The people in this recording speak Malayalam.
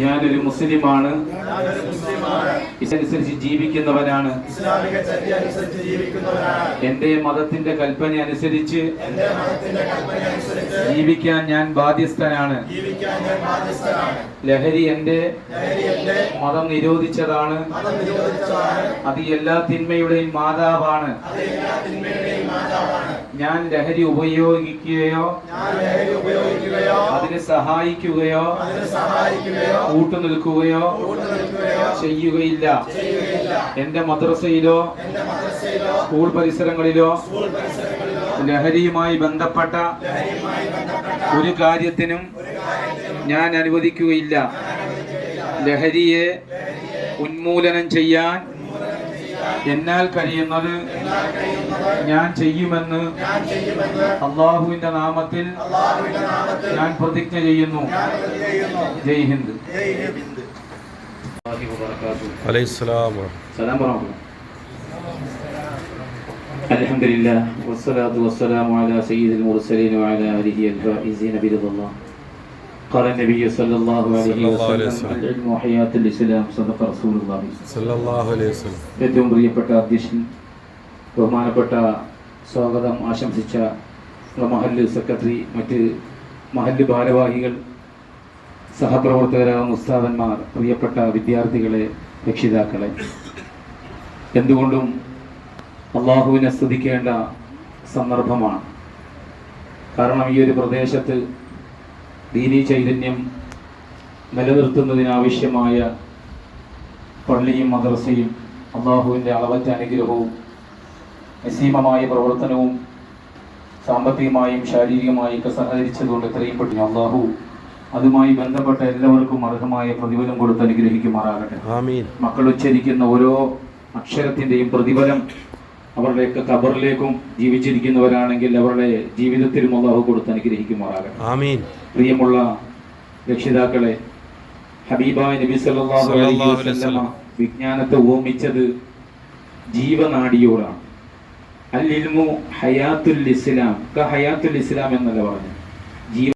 ഞാനൊരു മുസ്ലിമാണ്. ഇതനുസരിച്ച് ജീവിക്കുന്നവനാണ്. എന്റെ മതത്തിന്റെ കൽപ്പന അനുസരിച്ച് ജീവിക്കാൻ ഞാൻ ബാധ്യസ്ഥനാണ്. ലഹരി എന്റെ മതം നിരോധിച്ചതാണ്. അത് എല്ലാ തിന്മയുടെയും മാതാവാണ്. ഞാൻ ലഹരി ഉപയോഗിക്കുകയോ അതിനെ സഹായിക്കുകയോ കൂട്ടുനിൽക്കുകയോ ചെയ്യുകയില്ല. എന്റെ മദ്രസയിലോ സ്കൂൾ പരിസരങ്ങളിലോ ലഹരിയുമായി ബന്ധപ്പെട്ട ഒരു കാര്യത്തിനും ഞാൻ അനുവദിക്കുകയില്ല. ലഹരിയെ ഉന്മൂലനം ചെയ്യാൻ എന്നാൽ കഴിയുന്നത് ഞാൻ ചെയ്യുമെന്ന് ഞാൻ ചെയ്യുമെന്ന് അള്ളാഹുവിന്റെ നാമത്തിൽ അള്ളാഹുവിന്റെ നാമത്തിൽ ഞാൻ പ്രതിജ്ഞ ചെയ്യുന്നു ഞാൻ പ്രതിജ്ഞ ചെയ്യുന്നു ജയ് ഹിന്ദ് ജയ് ഹിന്ദ് അലൈഹിസ്സലാം സലാം പറഞ്ഞു الحمد لله والصلاة والسلام على سيد المرسلين وعلى آله الفائزين برضا الله قال النبي صلى الله عليه صلى الله عليه وسلم وسلم. العلم حياة الإسلام صدق رسول الله സല്ലല്ലാഹു അലൈഹി വസല്ലം ഏറ്റവും പ്രിയപ്പെട്ട അധ്യക്ഷൻ ബഹുമാനപ്പെട്ട സ്വാഗതം ആശംസിച്ച നമ്മുടെ മഹല്ല് സെക്രട്ടറി മറ്റ് മഹല്ല് ഭാരവാഹികൾ സഹപ്രവർത്തകരാകുന്ന ഉസ്താദന്മാർ പ്രിയപ്പെട്ട വിദ്യാർത്ഥികളെ രക്ഷിതാക്കളെ എന്തുകൊണ്ടും അള്ളാഹുവിനെ സ്തുതിക്കേണ്ട സന്ദർഭമാണ് കാരണം ഈ ഒരു പ്രദേശത്ത് ദീനീ ചൈതന്യം നിലനിർത്തുന്നതിനാവശ്യമായ പള്ളിയും മദ്രസയും അള്ളാഹുവിന്റെ അളവറ്റ അനുഗ്രഹവും നിസീമമായ പ്രവർത്തനവും സാമ്പത്തികമായും ശാരീരികമായും ഒക്കെ സഹകരിച്ചതുകൊണ്ട് ഇത്രയും പെട്ടു അള്ളാഹു അതുമായി ബന്ധപ്പെട്ട എല്ലാവർക്കും അർഹമായ പ്രതിഫലം കൊടുത്ത് അനുഗ്രഹിക്കുമാറാകട്ടെ. മക്കൾ ഉച്ചരിക്കുന്ന ഓരോ അക്ഷരത്തിന്റെയും പ്രതിഫലം അവരുടെയൊക്കെ കബറിലേക്കും ജീവിച്ചിരിക്കുന്നവരാണെങ്കിൽ അവരുടെ ജീവിതത്തിലും അള്ളാഹു കൊടുത്ത് അനുഗ്രഹിക്കുമാറാകട്ടെ. ആമീൻ. പ്രിയമുള്ള രക്ഷിതാക്കളെ ഹബീബായ നബി സല്ലല്ലാഹു അലൈഹി വസല്ലമ വിജ്ഞാനത്തെ ഓമിച്ചത് ജീവനാഡിയോടാണ് അൽ ഇൽമു ഹയാത്തുൽ ഇസ്ലാം ക ഹയാത്തുൽ ഇസ്ലാം എന്നല്ല പറഞ്ഞു